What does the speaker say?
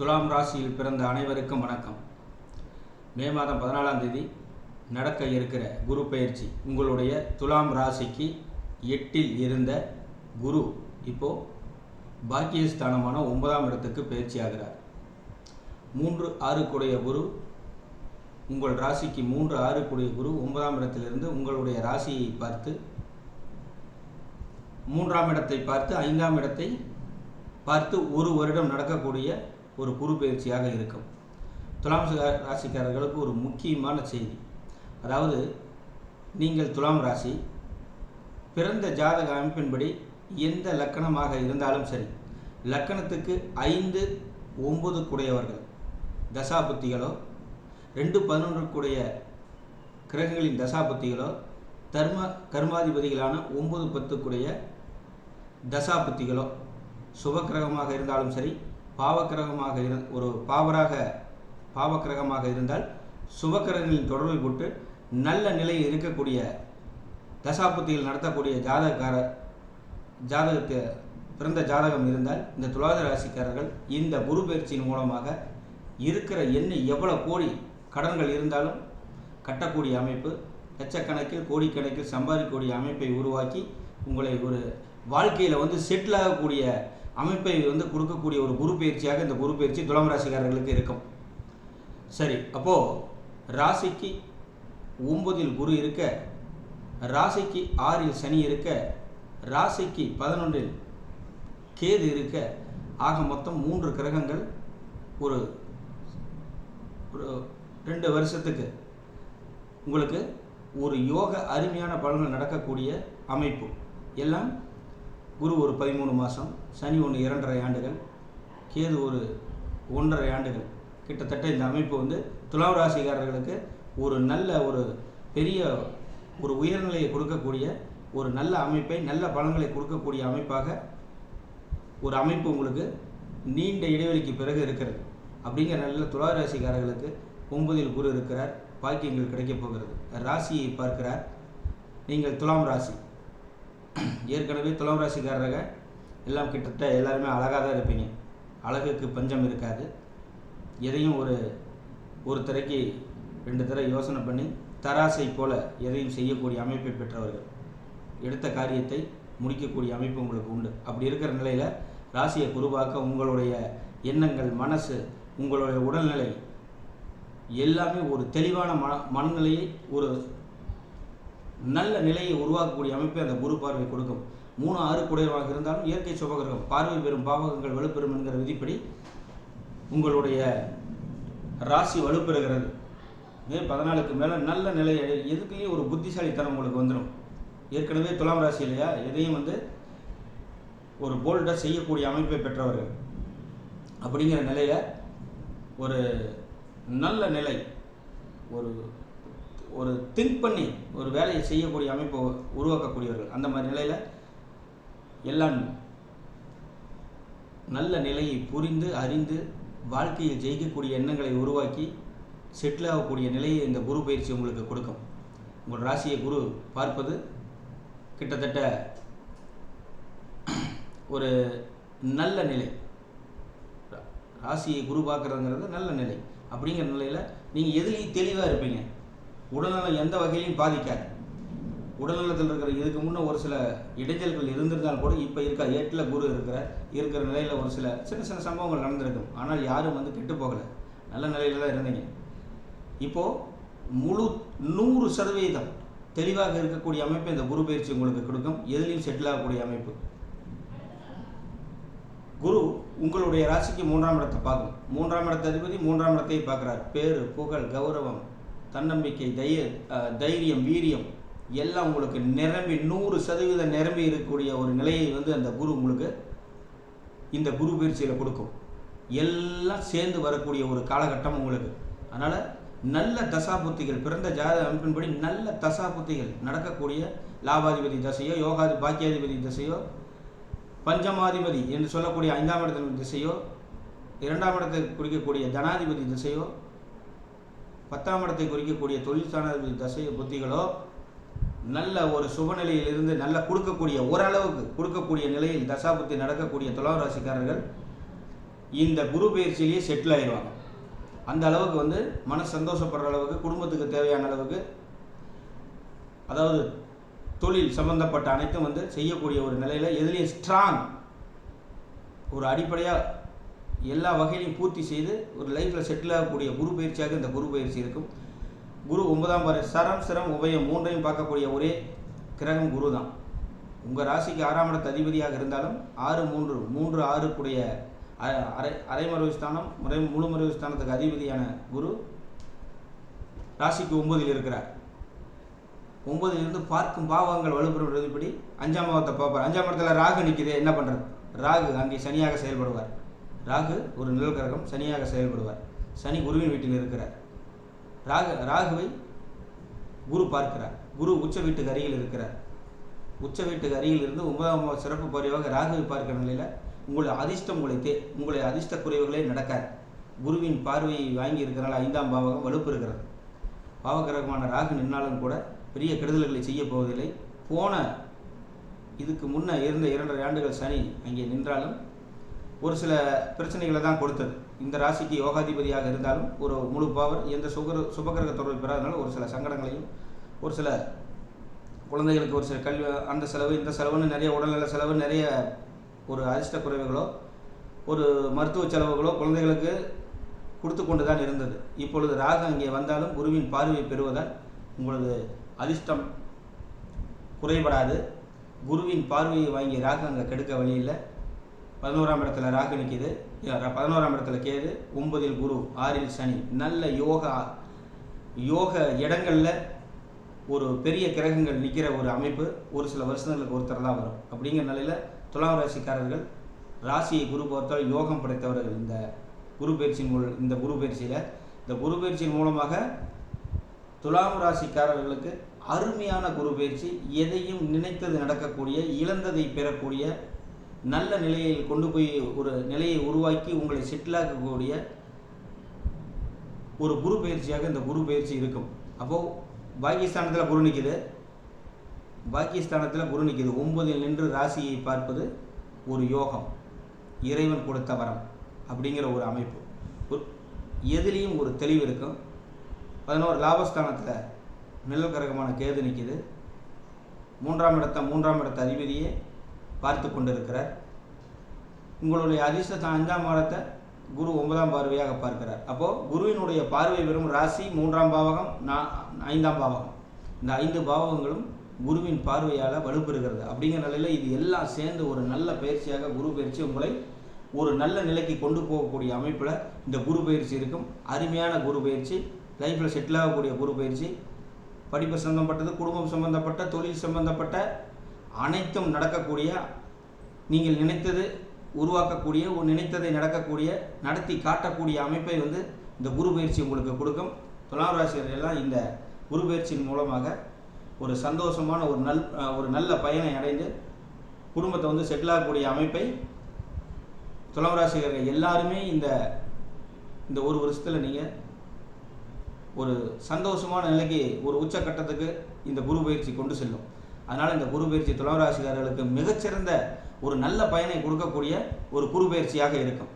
துலாம் ராசியில் பிறந்த அனைவருக்கும் வணக்கம். மே மாதம் பதினாலாம் தேதி நடக்க இருக்கிற குரு பயிற்சி. உங்களுடைய துலாம் ராசிக்கு எட்டில் இருந்த குரு இப்போ பாக்கியஸ்தானமான ஒன்பதாம் இடத்துக்கு பயிற்சி ஆகிறார். மூன்று ஆறுக்குடைய குரு உங்கள் ராசிக்கு மூன்று ஆறுக்குடைய குரு ஒன்பதாம் இடத்திலிருந்து உங்களுடைய ராசியை பார்த்து மூன்றாம் இடத்தை பார்த்து ஐந்தாம் இடத்தை பார்த்து ஒரு வருடம் நடக்கக்கூடிய ஒரு குரு பயிற்சியாக இருக்கும். துலாம் ராசிக்காரர்களுக்கு ஒரு முக்கியமான செய்தி. அதாவது நீங்கள் துலாம் ராசி பிறந்த ஜாதக அமைப்பின்படி எந்த லக்கணமாக இருந்தாலும் சரி லக்கணத்துக்கு ஐந்து ஒன்பது குடையவர்கள். தசாபுத்திகளோ ரெண்டு பதினொன்றுக்குடைய கிரகங்களின் தசாபுத்திகளோ தர்ம கர்மாதிபதிகளான ஒன்பது பத்துக்குடைய தசாபுத்திகளோ சுபக்கிரகமாக இருந்தாலும் சரி பாவக்கிரகமாக இரு ஒரு பாவராக பாவக்கிரகமாக இருந்தால் சுபக்கிரகங்களின் தொடர்பை போட்டு நல்ல நிலையில் இருக்கக்கூடிய தசாபுத்தியில் நடத்தக்கூடிய ஜாதகக்கார ஜாதகத்தை பிறந்த ஜாதகம் இருந்தால் இந்த துலாத ராசிக்காரர்கள் இந்த குரு பயிற்சியின் மூலமாக இருக்கிற எண்ணெய் எவ்வளோ கோடி கடன்கள் இருந்தாலும் கட்டக்கூடிய அமைப்பு லட்சக்கணக்கில் கோடிக்கணக்கில் சம்பாதிக்கக்கூடிய அமைப்பை உருவாக்கி உங்களை ஒரு வாழ்க்கையில் வந்து செட்டில் ஆகக்கூடிய அமைப்பை வந்து கொடுக்கக்கூடிய ஒரு குரு பயிற்சியாக இந்த குரு பயிற்சி துலாம் ராசிக்காரர்களுக்கு இருக்கும். சரி அப்போது ராசிக்கு ஒன்பதில் குரு இருக்க ராசிக்கு ஆறில் சனி இருக்க ராசிக்கு பதினொன்றில் கேது இருக்க ஆக மொத்தம் மூன்று கிரகங்கள் ஒரு ஒரு ரெண்டு வருஷத்துக்கு உங்களுக்கு ஒரு யோக அருமையான பலன்கள் நடக்கக்கூடிய அமைப்பு. எல்லாம் குரு ஒரு பதிமூணு மாதம் சனி ஒன்று இரண்டரை ஆண்டுகள் கேது ஒரு ஒன்றரை ஆண்டுகள். கிட்டத்தட்ட இந்த அமைப்பு வந்து துலாம் ராசிக்காரர்களுக்கு ஒரு நல்ல ஒரு பெரிய ஒரு உயர்நிலையை கொடுக்கக்கூடிய ஒரு நல்ல அமைப்பை நல்ல பலன்களை கொடுக்கக்கூடிய அமைப்பாக ஒரு அமைப்பு உங்களுக்கு நீண்ட இடைவெளிக்கு பிறகு இருக்கிறது. அப்படிங்கிற நல்ல துலா ராசிக்காரர்களுக்கு ஒன்பதில் குரு இருக்கிறார் பாக்கியங்கள் கிடைக்கப் போகிறது. ராசியை பார்க்கிறார். நீங்கள் துலாம் ராசி. ஏற்கனவே துலாம் ராசிக்காரராக எல்லாம் கிட்டத்தட்ட எல்லாருமே அழகாக தான் இருப்பீங்க. அழகுக்கு பஞ்சம் இருக்காது. எதையும் ஒரு ஒரு தரைக்கு ரெண்டு தடவை யோசனை பண்ணி தராசை போல எதையும் செய்யக்கூடிய அமைப்பை பெற்றவர்கள். எடுத்த காரியத்தை முடிக்கக்கூடிய அமைப்பு உங்களுக்கு உண்டு. அப்படி இருக்கிற நிலையில் ராசியை குருவாக்க உங்களுடைய எண்ணங்கள் மனசு உங்களுடைய உடல்நிலை எல்லாமே ஒரு தெளிவான மன மனநிலையை ஒரு நல்ல நிலையை உருவாக்கக்கூடிய அமைப்பை அந்த குரு பார்வை கொடுக்கும். மூணு ஆறு குடையமாக இருந்தாலும் இயற்கை சுபகிரகம் பார்வை பெறும் பாவகங்கள் வலுப்பெறும் என்கிற விதிப்படி உங்களுடைய ராசி வலுப்பெறுகிறது. மே பதினாலுக்கு மேலே நல்ல நிலை எதுக்குலேயும் ஒரு புத்திசாலித்தனம் உங்களுக்கு வந்துடும் ஏற்கனவே துலாம் ராசி இல்லையா? எதையும் வந்து ஒரு போல்டாக செய்யக்கூடிய அமைப்பை பெற்றவர்கள். அப்படிங்கிற நிலையில் ஒரு நல்ல நிலை ஒரு ஒரு திங்க் பண்ணி ஒரு வேலையை செய்யக்கூடிய அமைப்பை உருவாக்கக்கூடியவர்கள். அந்த மாதிரி நிலையில் எல்லாம் நல்ல நிலையை புரிந்து அறிந்து வாழ்க்கையில் ஜெயிக்கக்கூடிய எண்ணங்களை உருவாக்கி செட்டில் ஆகக்கூடிய நிலையை இந்த குரு பயிற்சி உங்களுக்கு கொடுக்கும். உங்கள் ராசியை குரு பார்ப்பது கிட்டத்தட்ட ஒரு நல்ல நிலை. ராசியை குரு பார்க்குறதுங்கிறது நல்ல நிலை. அப்படிங்கிற நிலையில் நீங்கள் எதுலேயும் தெளிவாக இருப்பீங்க. உடல்நலம் எந்த வகையிலையும் பாதிக்காது. உடல்நலத்தில் இருக்கிற இதுக்கு முன்னே ஒரு சில இடைஞ்சல்கள் இருந்திருந்தாலும் கூட இப்போ இருக்க எட்டில் குரு இருக்கிற இருக்கிற நிலையில் ஒரு சில சின்ன சின்ன சம்பவங்கள் நடந்திருக்கும். ஆனால் யாரும் வந்து கெட்டு போகலை. நல்ல நிலையில் தான் இருந்தீங்க. இப்போது முழு நூறு சதவீதம் தெளிவாக இருக்கக்கூடிய அமைப்பு இந்த குரு பயிற்சி உங்களுக்கு கொடுக்கும். எதிலையும் செட்டில் ஆகக்கூடிய அமைப்பு. குரு உங்களுடைய ராசிக்கு மூன்றாம் இடத்தை பார்க்கும் மூன்றாம் இடத்த அதிபதி மூன்றாம் இடத்தை பார்க்குறார். பேர் புகழ் கௌரவம் தன்னம்பிக்கை தைய தைரியம் வீரியம் எல்லாம் உங்களுக்கு நிரம்பி நூறு சதவீதம் நிரம்பி இருக்கக்கூடிய ஒரு நிலையை வந்து அந்த குரு உங்களுக்கு இந்த குரு பயிற்சியில் கொடுக்கும். எல்லாம் சேர்ந்து வரக்கூடிய ஒரு காலகட்டம் உங்களுக்கு. அதனால் நல்ல தசாபுத்திகள் பிறந்த ஜாத அமைப்பின்படி நல்ல தசாபுத்திகள் நடக்கக்கூடிய லாபாதிபதி தசையோ யோகாதி பாக்கியாதிபதி தசையோ பஞ்சமாதிபதி என்று சொல்லக்கூடிய ஐந்தாம் இடத்தின் திசையோ இரண்டாம் இடத்தை குறிக்கக்கூடிய தனாதிபதி திசையோ பத்தாம் இடத்தை குறிக்கக்கூடிய தொழில் தசை தசையோ புத்திகளோ நல்ல ஒரு சுபநிலையிலிருந்து நல்ல கொடுக்கக்கூடிய ஓரளவுக்கு கொடுக்கக்கூடிய நிலையில் தசாபுத்தி நடக்கக்கூடிய துலாம் ராசிக்காரர்கள் இந்த குரு பயிற்சியிலேயே செட்டில் ஆயிடுவாங்க அந்த அளவுக்கு வந்து மன சந்தோஷப்படுற அளவுக்கு குடும்பத்துக்கு தேவையான அளவுக்கு அதாவது தொழில் சம்பந்தப்பட்ட அனைத்தும் வந்து செய்யக்கூடிய ஒரு நிலையில் எதுலேயும் ஸ்ட்ராங் ஒரு அடிப்படையாக எல்லா வகையிலையும் பூர்த்தி செய்து ஒரு லைஃப்பில் செட்டில் ஆகக்கூடிய குரு பயிற்சியாக இந்த குரு பயிற்சி இருக்கும். குரு ஒன்பதாம் பாரு சரம் சிரம் உபயம் மூன்றையும் பார்க்கக்கூடிய ஒரே கிரகம் குரு தான் உங்கள் ராசிக்கு ஆறாம் இடத்து அதிபதியாக இருந்தாலும் ஆறு மூன்று மூன்று ஆறுக்குடைய அ- அரை அரைமறைவு ஸ்தானம் முறை முழுமறைவு ஸ்தானத்துக்கு அதிபதியான குரு ராசிக்கு ஒன்பதில் இருக்கிறார். ஒன்பதில் இருந்து பார்க்கும் பாவங்கள் வலுப்பெறும் விதிப்படி அஞ்சாம் பாவத்தை பார்ப்பார். அஞ்சாம் இடத்துல ராகு நிற்கிது என்ன பண்ணுறது ராகு அங்கே சனியாக செயல்படுவார். ராகு ஒரு நிழல் கிரகம் சனியாக செயல்படுவார். சனி குருவின் வீட்டில் இருக்கிறார். ராகு ராகுவை குரு பார்க்கிறார். குரு உச்ச வீட்டுக்கு அருகில் இருக்கிறார். உச்ச வீட்டுக்கு அருகில் இருந்து ஒன்பதாம் சிறப்பு பரிவாக ராகுவை பார்க்கிற நிலையில் உங்களுடைய அதிர்ஷ்டம் உங்களை தே உங்களுடைய அதிர்ஷ்ட குறைவுகளே நடக்காது. குருவின் பார்வையை வாங்கி இருக்கிறனால ஐந்தாம் பாவகம் வலுப்பு இருக்கிறது. பாவகிரகமான ராகு நின்னாலும் கூட பெரிய கெடுதல்களை செய்ய போவதில்லை. போன இதுக்கு முன்னே இருந்த இரண்டரை ஆண்டுகள் சனி அங்கே நின்றாலும் ஒரு சில பிரச்சனைகளை தான் கொடுத்தது. இந்த ராசிக்கு யோகாதிபதியாக இருந்தாலும் ஒரு முழு பவர் எந்த சுகர சுபகிரக தொடர்பு பெறாதனால ஒரு சில சங்கடங்களையும் ஒரு சில குழந்தைகளுக்கு ஒரு சில கல்வி அந்த செலவு இந்த செலவுன்னு நிறைய உடல்நல செலவு நிறைய ஒரு அதிர்ஷ்ட குறைவுகளோ ஒரு மருத்துவ செலவுகளோ குழந்தைகளுக்கு கொடுத்து கொண்டு தான் இருந்தது. இப்பொழுது ராகு அங்கே வந்தாலும் குருவின் பார்வையை பெறுவதால் உங்களது அதிர்ஷ்டம் குறைபடாது. குருவின் பார்வையை வாங்கி ராகு அங்கே கெடுக்க வழியில்லை பதினோராம் இடத்துல ராகு நிற்கிது பதினோராம் இடத்துல கேது ஒன்பதில் குரு ஆறில் சனி. நல்ல யோகா யோக இடங்களில் ஒரு பெரிய கிரகங்கள் நிற்கிற ஒரு அமைப்பு ஒரு சில வருஷங்களுக்கு ஒருத்தர் தான் வரும். அப்படிங்கிற நிலையில் துலாம் ராசிக்காரர்கள் ராசியை குரு பார்த்தால் யோகம் படைத்தவர்கள். இந்த குரு பயிற்சியின் மூலம் இந்த குரு பயிற்சியில் இந்த குரு பயிற்சியின் மூலமாக துலாம் ராசிக்காரர்களுக்கு அருமையான குரு பயிற்சி எதையும் நினைத்தது நடக்கக்கூடிய இழந்ததை பெறக்கூடிய நல்ல நிலையில் கொண்டு போய் ஒரு நிலையை உருவாக்கி உங்களை செட்டிலாக்கக்கூடிய ஒரு குரு பயிற்சியாக இந்த குரு பயிற்சி இருக்கும். அப்போது பாகிஸ்தானத்தில் குரு நிற்கிது பாகிஸ்தானத்தில் குரு நிற்கிது ஒன்பதில் நின்று ராசியை பார்ப்பது ஒரு யோகம். இறைவன் கொடுத்த வரம் அப்படிங்கிற ஒரு அமைப்பு. எதுலேயும் ஒரு தெளிவு இருக்கும். பதினோரு லாபஸ்தானத்தில் நிழல் கிரகமான கேது நிற்கிது மூன்றாம் இடத்த மூன்றாம் இடத்த அதிபதியே பார்த்து கொண்டிருக்கிறார். உங்களுடைய அதிர்ஷ்ட அஞ்சாம் வாரத்தை குரு ஒன்பதாம் பார்வையாக பார்க்கிறார். அப்போது குருவினுடைய பார்வை வெறும் ராசி மூன்றாம் பாவகம் ஐந்தாம் பாவகம். இந்த ஐந்து பாவகங்களும் குருவின் பார்வையால் வலுப்பெறுகிறது. அப்படிங்கிற நிலையில் இது எல்லாம் சேர்ந்து ஒரு நல்ல பயிற்சியாக குரு பயிற்சி உங்களை ஒரு நல்ல நிலைக்கு கொண்டு போகக்கூடிய அமைப்பில் இந்த குரு பயிற்சி இருக்கும். அருமையான குரு பயிற்சி லைஃப்பில் செட்டில் ஆகக்கூடிய குரு பயிற்சி படிப்பு சம்பந்தப்பட்டது குடும்பம் சம்பந்தப்பட்ட தொழில் சம்பந்தப்பட்ட அனைத்தும் நடக்கக்கூடிய நீங்கள் நினைத்தது உருவாக்கக்கூடிய ஒரு நினைத்ததை நடக்கக்கூடிய நடத்தி காட்டக்கூடிய அமைப்பை வந்து இந்த குரு பயிற்சி உங்களுக்கு கொடுக்கும். துலாம் ராசியர்களெல்லாம் இந்த குரு பயிற்சியின் மூலமாக ஒரு சந்தோஷமான ஒரு நல் ஒரு நல்ல பயனை அடைந்து குடும்பத்தை வந்து செட்டில் ஆகக்கூடிய அமைப்பை துலாம் ராசிகர்கள் எல்லாருமே இந்த இந்த ஒரு வருஷத்தில் நீங்கள் ஒரு சந்தோஷமான நிலைக்கு ஒரு உச்சக்கட்டத்துக்கு இந்த குரு பயிற்சி கொண்டு செல்லும். அதனால் இந்த குரு பயிற்சி துலாம் ராசிக்காரர்களுக்கு மிகச்சிறந்த ஒரு நல்ல பயனை கொடுக்கக்கூடிய ஒரு குரு பயிற்சியாக இருக்கும்.